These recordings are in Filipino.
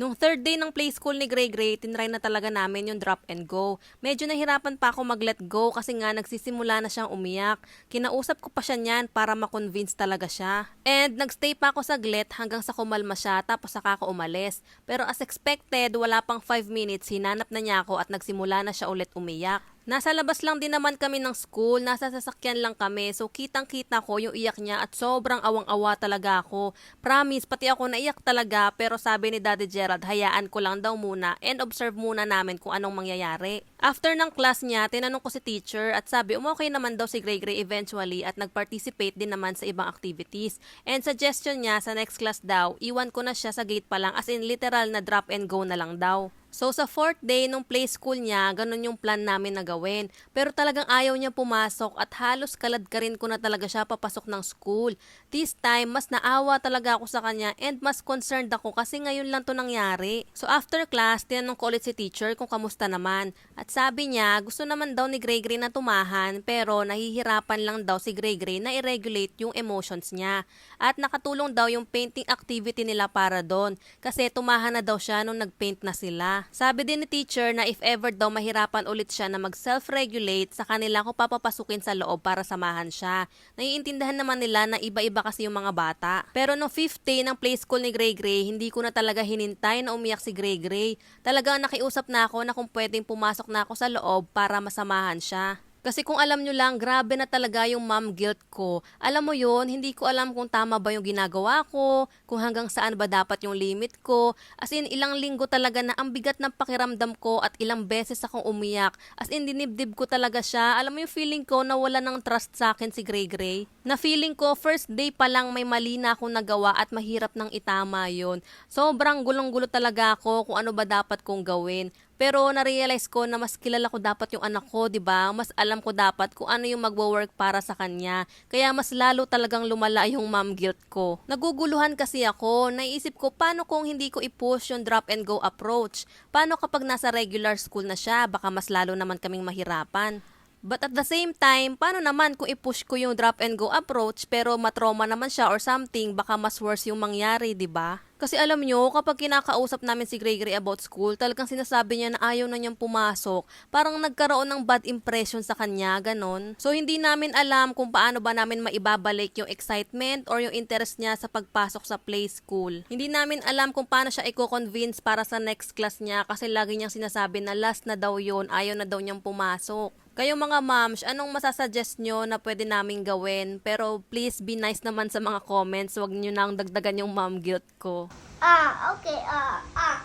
Nung third day ng play school ni Gray Gray, tinry na talaga namin yung drop and go. Medyo nahirapan pa ako mag-let go kasi nga nagsisimula na siyang umiyak. Kinausap ko pa siya niyan para makonvince talaga siya. And nagstay pa ako saglit hanggang sa kumalma siya tapos saka ako umalis. Pero as expected, wala pang 5 minutes, hinanap na niya ako at nagsimula na siya ulit umiyak. Nasa labas lang din naman kami ng school, nasa sasakyan lang kami, so kitang-kita ko yung iyak niya at sobrang awang-awa talaga ako. Promise, pati ako naiyak talaga, pero sabi ni Daddy Gerald, hayaan ko lang daw muna and observe muna namin kung anong mangyayari. After ng class niya, tinanong ko si teacher at sabi umokay naman daw si Gray Gray eventually at nag-participate din naman sa ibang activities. And suggestion niya sa next class daw, iwan ko na siya sa gate pa lang as in literal na drop and go na lang daw. So sa fourth day nung play school niya, ganun yung plan namin na gawin. Pero talagang ayaw niya pumasok at halos kalad ka rin ko na talaga siya papasok ng school. This time, mas naawa talaga ako sa kanya and mas concerned ako kasi ngayon lang to nangyari. So after class, tinanong ko ulit si teacher kung kamusta naman. At sabi niya, gusto naman daw ni Gray na tumahan pero nahihirapan lang daw si Gray na i-regulate yung emotions niya. At nakatulong daw yung painting activity nila para doon kasi tumahan na daw siya nung nagpaint na sila. Sabi din ni teacher na if ever daw mahirapan ulit siya na mag self-regulate, sa kanila ko papapasukin sa loob para samahan siya. Naiintindihan naman nila na iba-iba kasi yung mga bata. Pero no fifth day ng play school ni Gray Gray, hindi ko na talaga hinintay na umiyak si Gray Gray. Talagang nakiusap na ako na kung pwedeng pumasok na ako sa loob para masamahan siya. Kasi kung alam nyo lang, grabe na talaga yung mom guilt ko. Alam mo yon hindi ko alam kung tama ba yung ginagawa ko, kung hanggang saan ba dapat yung limit ko. As in, ilang linggo talaga na ang bigat ng pakiramdam ko at ilang beses akong umiyak. As in, dinibdib ko talaga siya. Alam mo yung feeling ko na wala ng trust sa akin si Gray Gray? Na feeling ko, first day pa lang may mali na akong nagawa at mahirap nang itama yon Sobrang gulong-gulo talaga ako kung ano ba dapat kong gawin. Pero na-realize ko na mas kilala ko dapat yung anak ko, 'di ba? Mas alam ko dapat kung ano yung magwo-work para sa kanya. Kaya mas lalo talagang lumala yung mom guilt ko. Naguguluhan kasi ako. Naisip ko paano kung hindi ko i-push yung drop and go approach? Paano kapag nasa regular school na siya? Baka mas lalo naman kaming mahirapan. But at the same time, paano naman kung i-push ko yung drop and go approach pero matroma naman siya or something, baka mas worse yung mangyari, 'di ba? Kasi alam nyo, kapag kinakausap namin si Gregory about school, talagang sinasabi niya na ayaw na niyang pumasok. Parang nagkaroon ng bad impression sa kanya, ganon. So hindi namin alam kung paano ba namin maibabalik yung excitement or yung interest niya sa pagpasok sa play school. Hindi namin alam kung paano siya i-convince para sa next class niya kasi lagi niyang sinasabi na last na daw yun, ayaw na daw niyang pumasok. Kayo mga moms, anong masasuggest nyo na pwede naming gawin? Pero please be nice naman sa mga comments. Huwag nyo nang dagdagan yung mom guilt ko. Ah, okay. Ah, ah.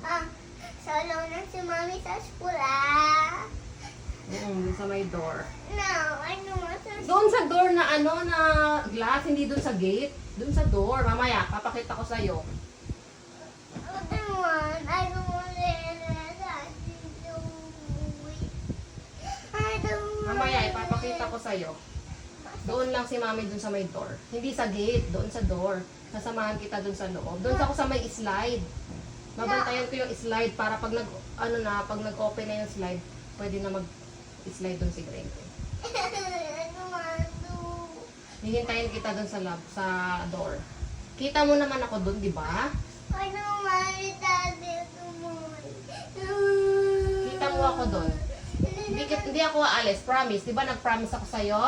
Ah, solo na si Mami sa school, ah. Mm, sa may door. No, ano sa Doon sa door na ano na glass, hindi doon sa gate. Doon sa door. Mamaya, papakita ko sa'yo. I don't want, I don't want to I don't want Mamaya, ipapakita ko sa'yo. Doon lang si mami doon sa may door. Hindi sa gate, doon sa door. Sasamahan kita doon sa loob. Doon ako sa may slide. Babantayan ko yung slide para pag nag, ano na, pag nag-open na yung slide, pwede na mag-slide doon si Greg. Hihintayin kita doon sa lab, sa door. Kita mo naman ako doon, di ba? I don't want it, Daddy, Kita mo ako doon. Hindi, ako aalis, promise. Di ba nag-promise ako sa'yo?